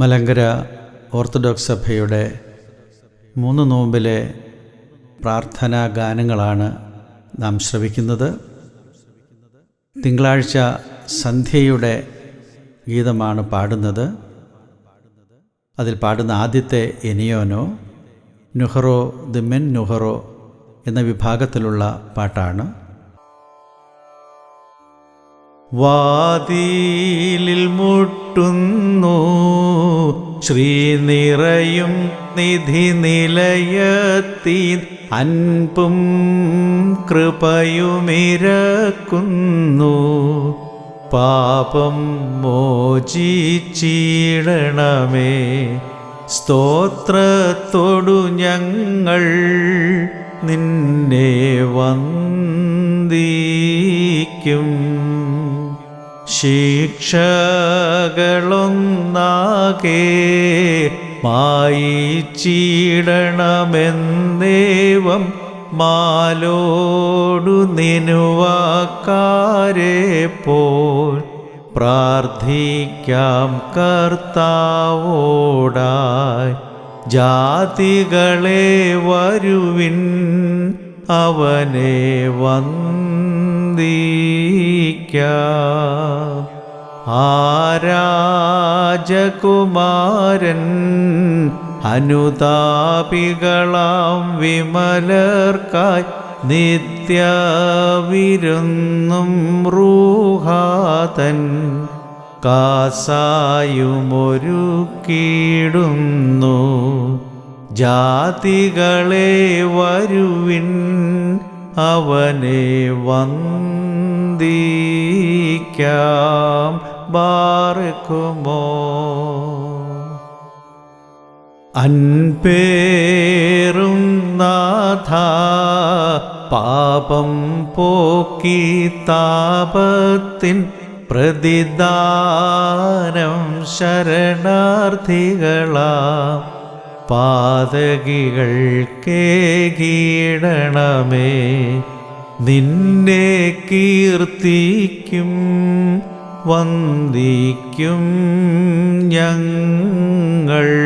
Malankara orthodox സഭയുടെ മൂന്ന് നോമ്പിലെ പ്രാർത്ഥനാ ഗാനങ്ങളാണ് നാം ശ്രവിക്കുന്നത്. തിങ്കളാഴ്ച സന്ധ്യയുടെ ഗീതമാണ് പാടുന്നത്. അതിൽ പാടുന്ന ആദ്യത്തെ എനിയോനോ നുഹറോ ദി മെൻ നുഹറോ എന്ന വിഭാഗത്തിലുള്ള പാട്ടാണ്. വാതിലിൽ മുട്ടുന്നു. ശ്രീനിറയും നിധി നിലയത്തി അൻപും കൃപയുമിരക്കുന്നു. പാപം മോചിച്ചിടണമേ. സ്തോത്രത്തോടു ഞങ്ങൾ നിന്നെ വന്ദിക്കും. ശിക്ഷകളൊന്നാകെ മായിച്ചിടണമെന്നേവം മാലോടു നിനുവാക്കാരെ പോൽ പ്രാർത്ഥിക്കാം കർത്താവോടായി. ജാതികളെ വരുവിൻ അവനെ വന്ദിക്കാം. ആരാജകുമാരൻ അനുതാപികളാം വിമലർക്കായി നിത്യവിരുന്നും റൂഹാതൻ കാസായുമൊരുക്കിടുന്നു ജാതികളെ വരുവിൻ അവനെ വന്ദിക്കാം. ബാർക്കുമോ അൻപേറും നാഥ പാപം പോക്കി താപത്തിൻ പ്രതിദാനം ശരണാർത്ഥികളാം. പാതകികൾ കേകീടണമേ നിന്നെ കീർത്തിക്കും വന്ദിക്കും ഞങ്ങൾ.